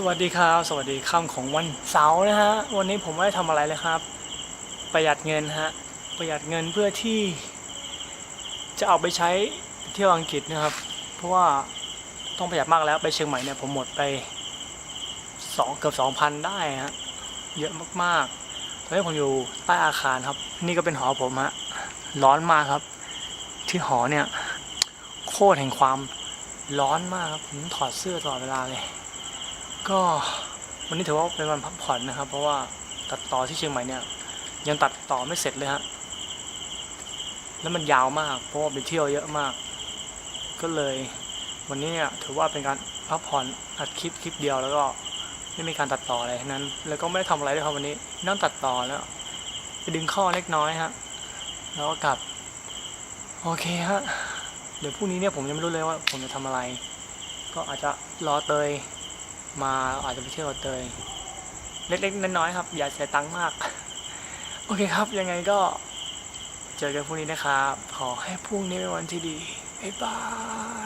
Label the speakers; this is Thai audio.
Speaker 1: สวัสดีครับ สวัสดีค่ำของวันเสาร์นะฮะ วันนี้ผมไม่ได้ทำอะไรเลยครับ ประหยัดเงินฮะ ประหยัดเงินเพื่อที่ จะเอาไปใช้เที่ยวอังกฤษนะครับ เพราะว่าต้องประหยัดมากแล้วไปเชียงใหม่เนี่ยผมหมดไปสองเกือบสองพันได้ฮะ เยอะมากๆตอนนี้ผมอยู่ใต้อาคารครับ นี่ก็เป็นหอผมฮะ ร้อนมากครับ ที่หอเนี่ย โคตรแห่งความร้อนมากครับผมถอดเสื้อตลอดเวลาเลย ก็วันนี้ถือว่าเป็นวันพักผ่อนนะครับ เพราะว่าตัดต่อที่เชียงใหม่เนี่ย ยังตัดต่อไม่เสร็จเลยฮะแล้วมันยาวมาก เพราะว่าไปเที่ยวเยอะมาก ก็เลย วันนี้เนี่ยถือว่าเป็นการพักผ่อนอัดคลิปคลิปเดียวแล้วก็ไม่มีการตัดต่ออะไรทั้งนั้น แล้วก็ไม่ได้ทำอะไรด้วยครับวันนี้นั่งตัดต่อแล้วไปดึงข้อเล็กน้อยฮะแล้วก็กลับ โอเคฮะเดี๋ยวพรุ่งนี้เนี่ยผมยังไม่รู้เลยว่าผมจะทำอะไร ก็อาจจะรอเตย มาอาจจะไปเที่ยวกับเตยเล็กๆน้อยๆครับ อย่าเสียตังค์มาก โอเคครับ ยังไงก็เจอกันพรุ่งนี้นะครับ ขอให้พรุ่งนี้เป็นวันที่ดีบ๊ายบาย